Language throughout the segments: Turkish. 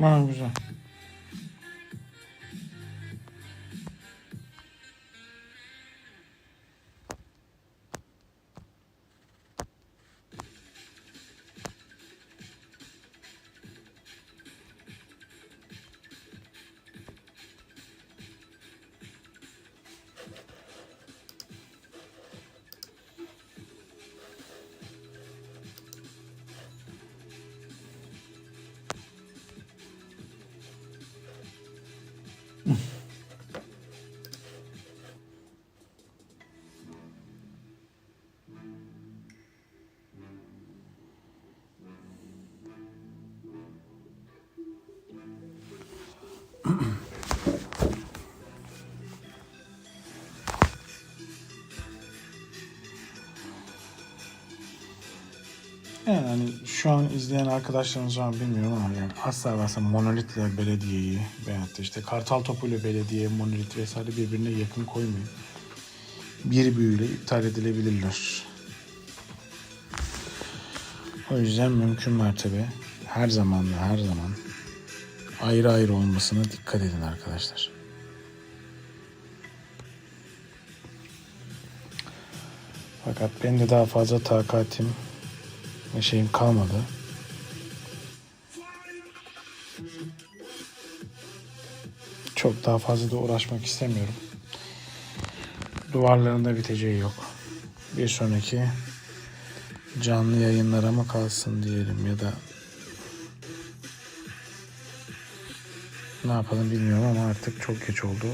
Ha güzel. Yani hani şu an izleyen arkadaşlarımız var bilmiyorum ama yani asla ve asla monolitle belediyeyi veyahut da işte kartal topuyla belediye, monolit vesaire birbirine yakın koymayın. Bir büyüyle iptal edilebilirler. O yüzden mümkün mertebe her zaman ve her zaman ayrı ayrı olmasına dikkat edin arkadaşlar. Fakat benim de daha fazla takatim şeyim kalmadı. Çok daha fazla da uğraşmak istemiyorum. Duvarlarında biteceği yok. Bir sonraki canlı yayınlara mı kalsın diyelim ya da ne yapalım bilmiyorum ama artık çok geç oldu.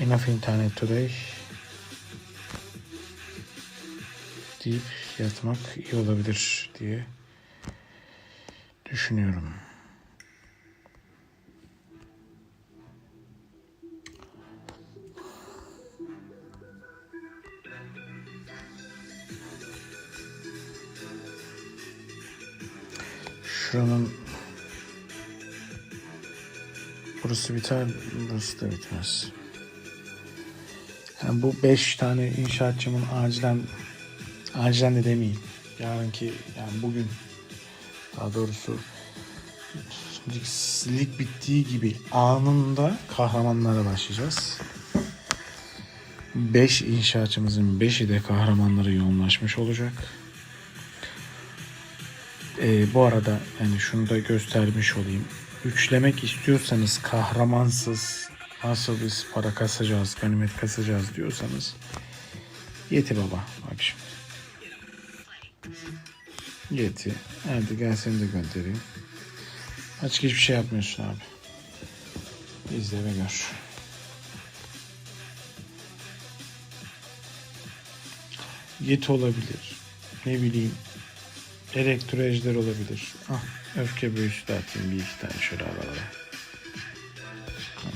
Enough internet today deyip yatmak iyi olabilir diye düşünüyorum. Şuranın burası biter, burası da bitmez. Yani bu beş tane inşaatçımın acilen acilen de demeyeyim. Yarınki yani bugün daha doğrusu lig, bittiği gibi anında kahramanlara başlayacağız. 5 inşaatçımızın 5'i de kahramanlara yoğunlaşmış olacak. Ee, bu arada yani şunu da göstermiş olayım. Üçlemek istiyorsanız kahramansız nasıl biz para kasacağız, ganimet kasacağız diyorsanız Yeti baba. Bak şimdi. Yeti. Hadi gel seni de göndereyim. Açık hiçbir şey yapmıyorsun abi. İzle ve gör. Yeti olabilir. Ne bileyim. Elektro ejder olabilir. Ah, öfke büyüsü de atayım bir iki tane şöyle aralara.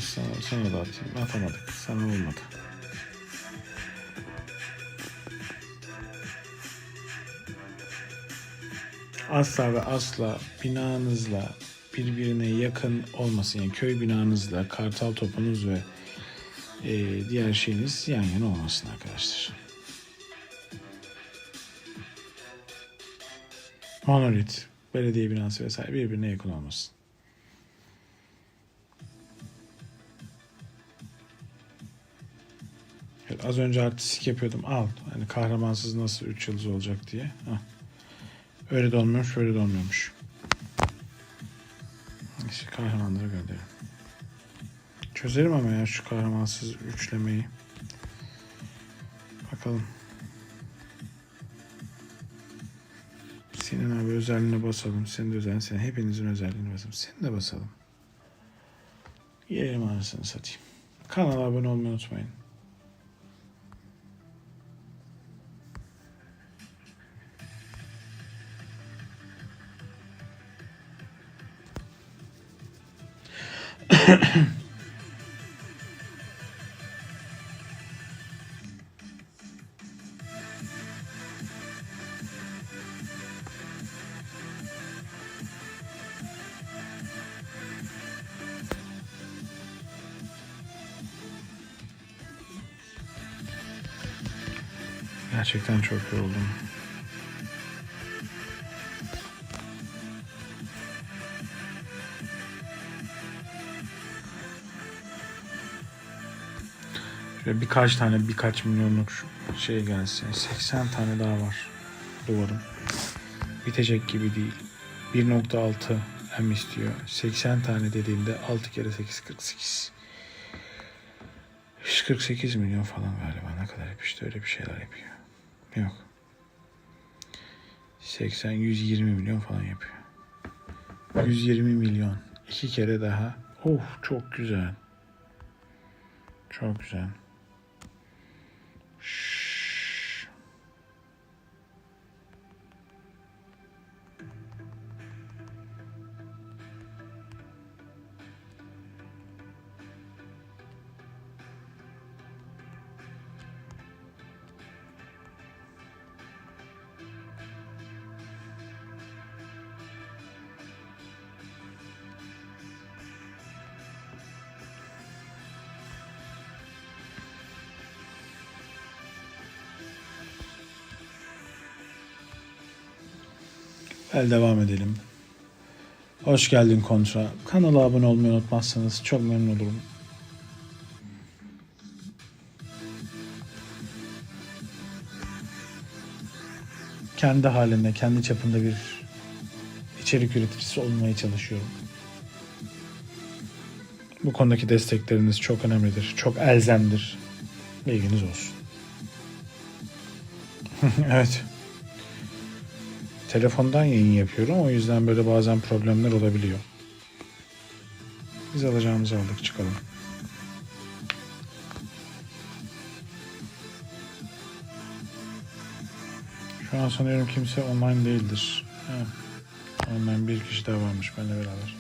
Sana, sana da atayım. Atamadık. Sana olmadı. Asla ve asla binanızla birbirine yakın olmasın. Yani köy binanızla kartal topunuz ve e, diğer şeyiniz yan yana olmasın arkadaşlar. Monolit, belediye binası vesaire birbirine yakın olmasın. Evet, az önce artistik yapıyordum. Al. Hani kahramansız nasıl 3 yıldız olacak diye. Hah. Öyle de olmuyormuş, böyle de olmuyormuş. İşte kahramanları gönderelim. Çözelim ama ya şu kahramansız üçlemeyi. Bakalım. Senin abi özelliğine basalım. Senin de özelliğine, senin hepinizin özelliğine basalım. Senin de basalım. Yerim anasını satayım. Kanala abone olmayı unutmayın. Gerçekten çok yoruldum. Şöyle birkaç tane birkaç milyonluk şey gelsin. 80 tane daha var duvarım. Bitecek gibi değil. 1.6 M istiyor. 80 tane dediğinde 6 kere 8 48. 148 milyon falan galiba. Ne kadar yapıyor öyle bir şeyler yapıyor. Yok. 80 120 milyon falan yapıyor. 120 milyon. İki kere daha. Oh çok güzel. Çok güzel. Gel devam edelim. Hoş geldin Kontra. Kanala abone olmayı unutmazsanız çok memnun olurum. Kendi halinde, kendi çapında bir içerik üreticisi olmaya çalışıyorum. Bu konudaki destekleriniz çok önemlidir, çok elzemdir. Bilginiz olsun. evet. Telefondan yayın yapıyorum. O yüzden böyle bazen problemler olabiliyor. Biz alacağımızı aldık çıkalım. Şu an sanıyorum kimse online değildir. Ha. Online bir kişi daha varmış benimle beraber.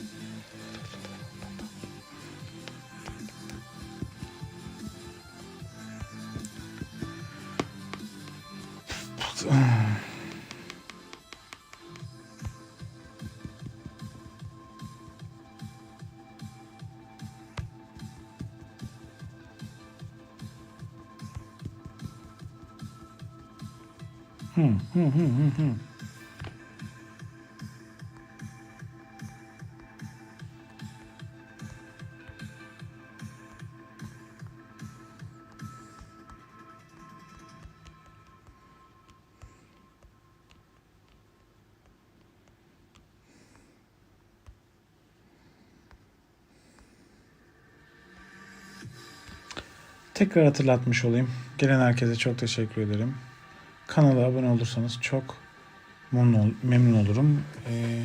Tekrar hatırlatmış olayım. Gelen herkese çok teşekkür ederim. Kanala abone olursanız çok memnun, ol- memnun olurum. Ee,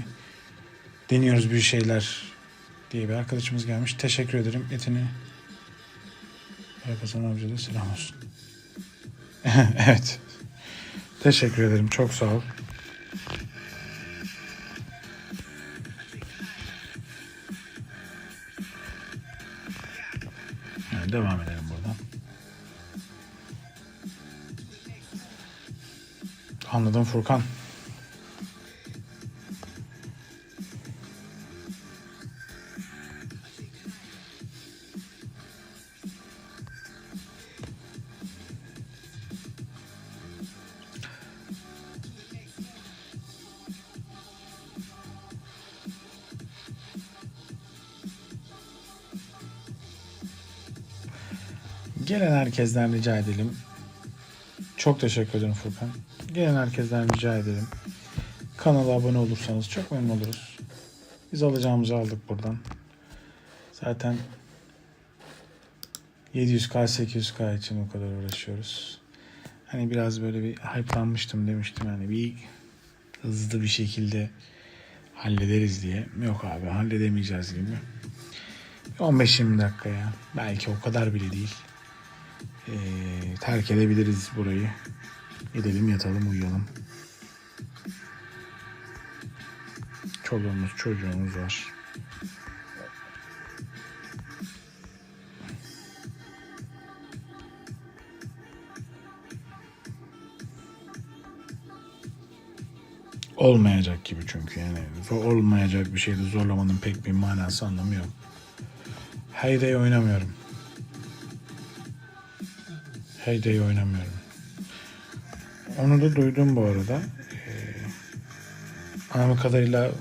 deniyoruz bir şeyler diye bir arkadaşımız gelmiş. Teşekkür ederim. Etini Hasan amca da selam olsun. evet. Teşekkür ederim. Çok sağ ol. Anladım Furkan. Gelen herkesten rica edelim. Çok teşekkür ederim Furkan. Gelen herkesten rica edelim. Kanala abone olursanız çok memnun oluruz. Biz alacağımızı aldık buradan. Zaten 700k 800k için o kadar uğraşıyoruz. Hani biraz böyle bir hype'lanmıştım demiştim hani bir hızlı bir şekilde hallederiz diye. Yok abi halledemeyeceğiz gibi. 15-20 dakika ya. Belki o kadar bile değil. Ee, terk edebiliriz burayı. Gidelim yatalım uyuyalım. Çoluğumuz çocuğumuz var. Olmayacak gibi çünkü yani olmayacak bir şeyde zorlamanın pek bir manası anlamı yok. Heyday oynamıyorum. Heyday oynamıyorum. Onu da duydum bu arada. Ee, anladığım kadarıyla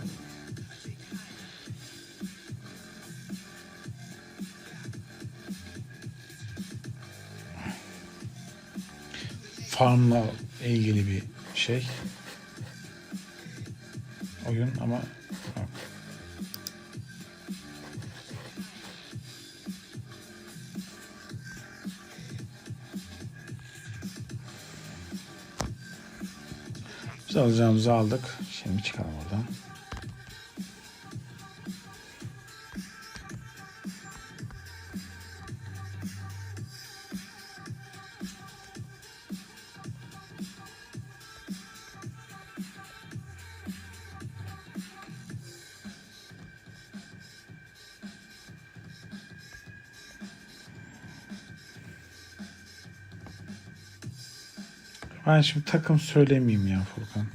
farmla ilgili bir şey. Oyun ama Biz alacağımızı aldık. Şimdi çıkalım oradan. Ben şimdi takım söylemeyeyim ya Furkan.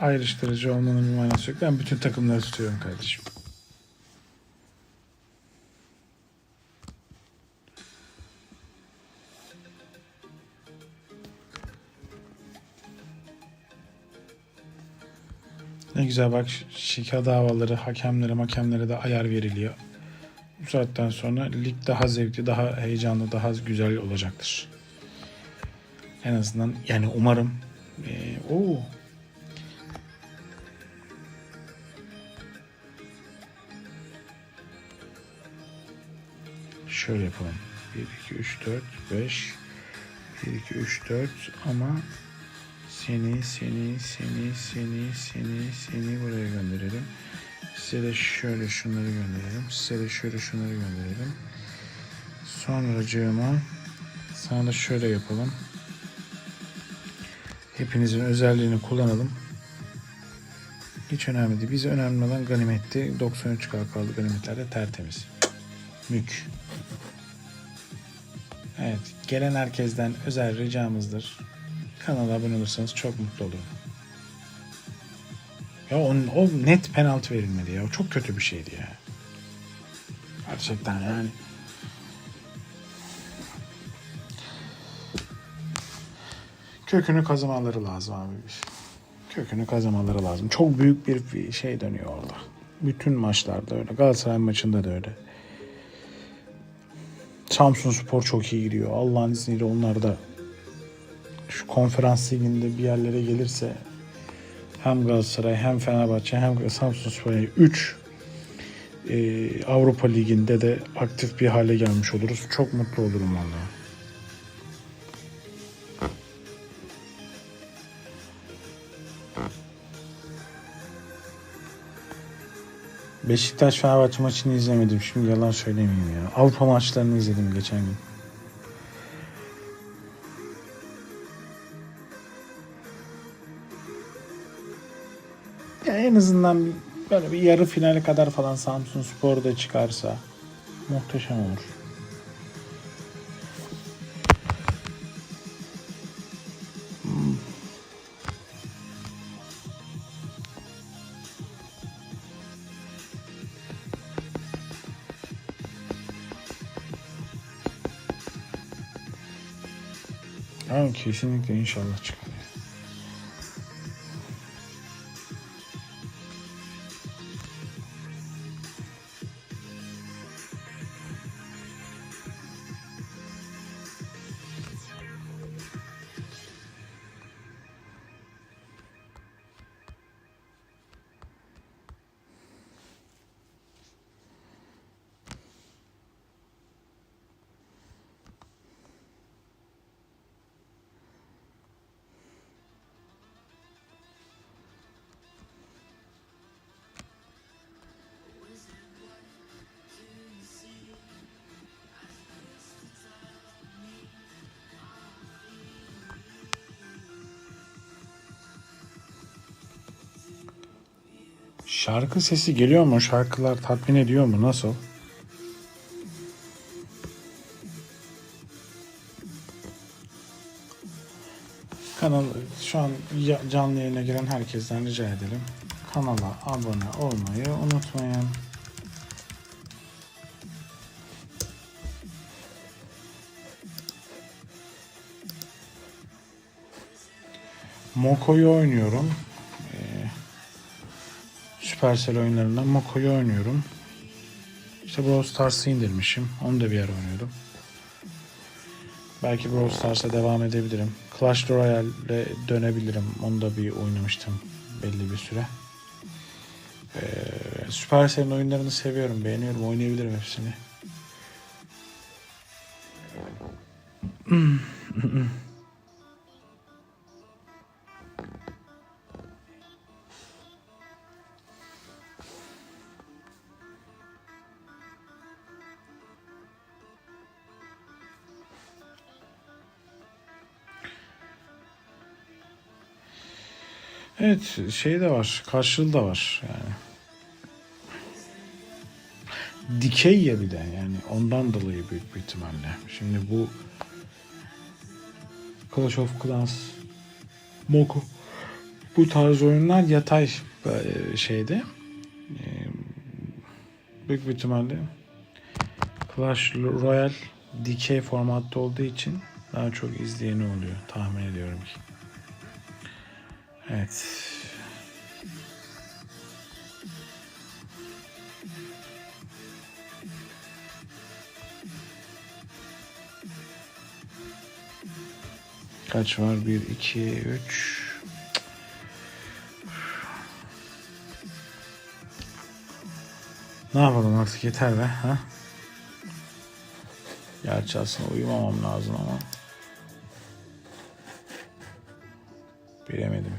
Ayrıştırıcı olmanın bir manası yok. Ben bütün takımları tutuyorum kardeşim. Ne güzel bak şika davaları, hakemlere, hakemlere de ayar veriliyor. Bu saatten sonra lig daha zevkli, daha heyecanlı, daha güzel olacaktır. En azından yani umarım. Ee, oo. Şöyle yapalım. 1, 2, 3, 4, 5. 1, 2, 3, 4 ama seni, seni, seni, seni, seni, seni buraya gönderelim. Size de şöyle şunları gönderelim. Size de şöyle şunları gönderelim. Sonracığıma sana da şöyle yapalım. Hepinizin özelliğini kullanalım. Hiç önemli değil. Bize önemli olan ganimetti. 93 k kaldı ganimetlerde tertemiz. Mük. Evet. Gelen herkesten özel ricamızdır. Kanala abone olursanız çok mutlu olurum. Ya o, o net penaltı verilmedi ya. O çok kötü bir şeydi ya. Gerçekten yani. Kökünü kazımaları lazım abi. Kökünü kazımaları lazım. Çok büyük bir şey dönüyor orada. Bütün maçlarda öyle. Galatasaray maçında da öyle. Samsun Spor çok iyi gidiyor. Allah'ın izniyle onlar da şu konferans liginde bir yerlere gelirse hem Galatasaray hem Fenerbahçe hem Samsun Spor 3 e, Avrupa Ligi'nde de aktif bir hale gelmiş oluruz. Çok mutlu olurum vallahi. Beşiktaş Fenerbahçe maçını izlemedim. Şimdi yalan söylemeyeyim ya. Avrupa maçlarını izledim geçen gün. Ya en azından böyle bir yarı finale kadar falan Samsun Spor'da çıkarsa muhteşem olur. Kesinlikle inşallah çıkar. Şarkı sesi geliyor mu? Şarkılar tatmin ediyor mu? Nasıl? Kanal şu an canlı yayına giren herkesten rica edelim. Kanala abone olmayı unutmayın. Moko'yu oynuyorum. Supercell oyunlarından Moko'yu oynuyorum. İşte Brawl Stars'ı indirmişim. Onu da bir ara oynuyordum. Belki Brawl Stars'a devam edebilirim. Clash Royale'le dönebilirim. Onu da bir oynamıştım belli bir süre. Ee, Supercell'in oyunlarını seviyorum, beğeniyorum, oynayabilirim hepsini. Evet, şey de var, karşılığı da var yani. Dikey ya bir de yani ondan dolayı büyük bir ihtimalle. Şimdi bu Clash of Clans, Moko bu tarz oyunlar yatay e, şeyde. E, Büyük bir ihtimalle Clash Royale dikey formatta olduğu için daha çok izleyeni oluyor tahmin ediyorum ki. Evet. Kaç var? 1, 2, 3. Ne yapalım artık yeter be. Ha? Gerçi aslında uyumamam lazım ama. Bilemedim.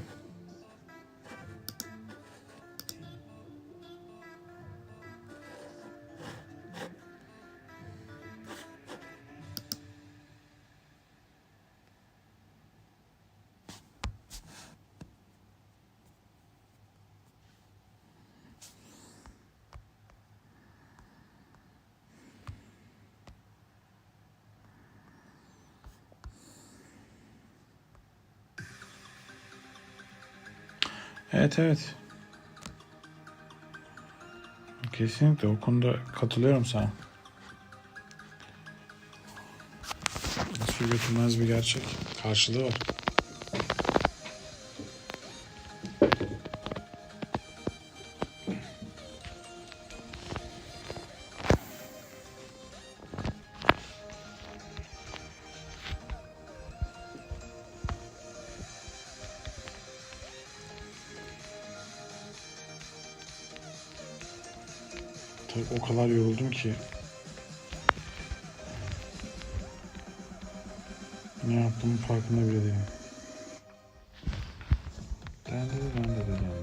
Evet evet. Kesinlikle o konuda katılıyorum sana. Su götürmez bir gerçek. Karşılığı var. Kadar yoruldum ki. Ne yaptığımın farkında bile değilim. Den de de